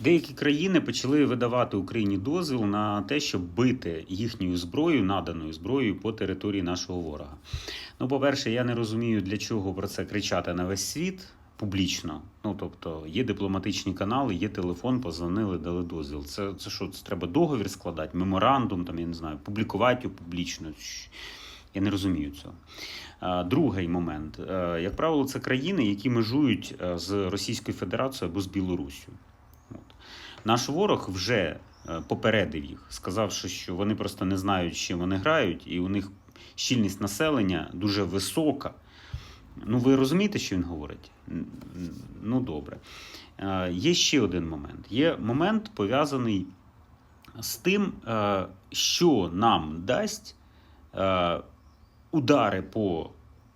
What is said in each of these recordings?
Деякі країни почали видавати Україні дозвіл на те, щоб бити їхньою зброєю, наданою зброєю по території нашого ворога. Ну, по-перше, я не розумію, для чого про це кричати на весь світ публічно. Ну, тобто, є дипломатичні канали, є телефон, позвонили, дали дозвіл. Це, це що, це треба договір складати, меморандум, там, я не знаю, публікувати його публічно. Я не розумію цього. Другий момент. Е, Як правило, це країни, які межують е, з Російською Федерацією або з Білоруссю. Наш ворог вже е, попередив їх, сказавши, що вони просто не знають, чим вони грають, і у них щільність населення дуже висока. Ну, ви розумієте, що він говорить? Ну, добре. Е, Є ще один момент. Є момент пов'язаний з тим, е, що нам дасть удари по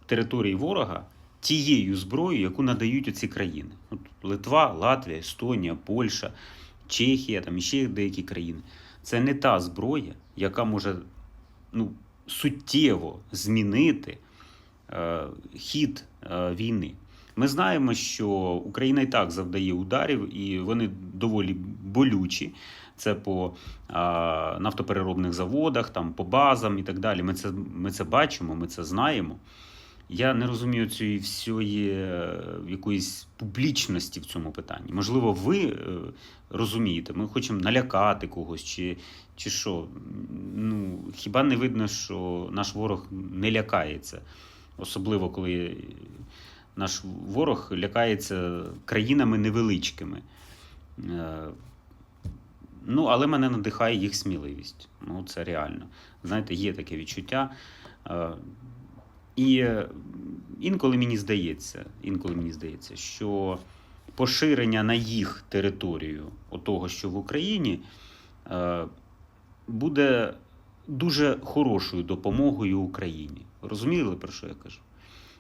території ворога тією зброєю, яку надають оці країни. От Литва, Латвія, Естонія, Польща, Чехія, там ще деякі країни. Це не та зброя, яка може ну, суттєво змінити е, хід е, війни. Ми знаємо, що Україна і так завдає ударів, і вони доволі болючі. Це по а, нафтопереробних заводах, там, по базам і так далі. Ми це, ми це бачимо, ми це знаємо. Я не розумію цієї всієї е, якоїсь публічності в цьому питанні. Можливо, ви е, розумієте, ми хочемо налякати когось, чи, чи що. Ну, хіба не видно, що наш ворог не лякається, особливо коли наш ворог лякається країнами невеличкими. Е, Ну, але мене надихає їх сміливість. Ну, це реально. Знаєте, є таке відчуття. І інколи мені здається, інколи мені здається, що поширення на їх територію того, що в Україні, е, буде дуже хорошою допомогою Україні. Розуміли, про що я кажу?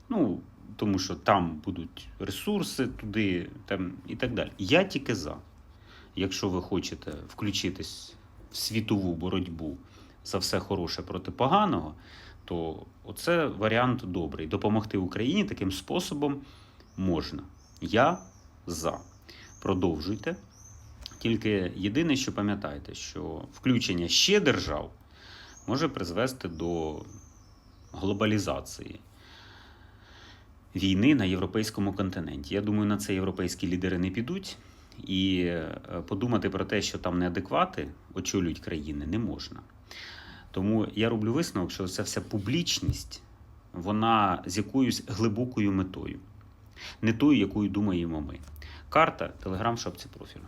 Ну, тому що там будуть ресурси туди там, і так далі. Я тільки за. Якщо ви хочете включитись в світову боротьбу за все хороше проти поганого, то оце варіант добрий. Допомогти Україні таким способом можна. Я за. Продовжуйте. Тільки єдине, що пам'ятайте, що включення ще держав може призвести до глобалізації війни на європейському континенті. Я думаю, на це європейські лідери не підуть. І е, подумати про те, що там неадеквати очолюють країни, не можна. Тому я роблю висновок, що ця вся публічність, вона з якоюсь глибокою метою, не тою, якою думаємо ми. Карта, телеграм, шапці профілю.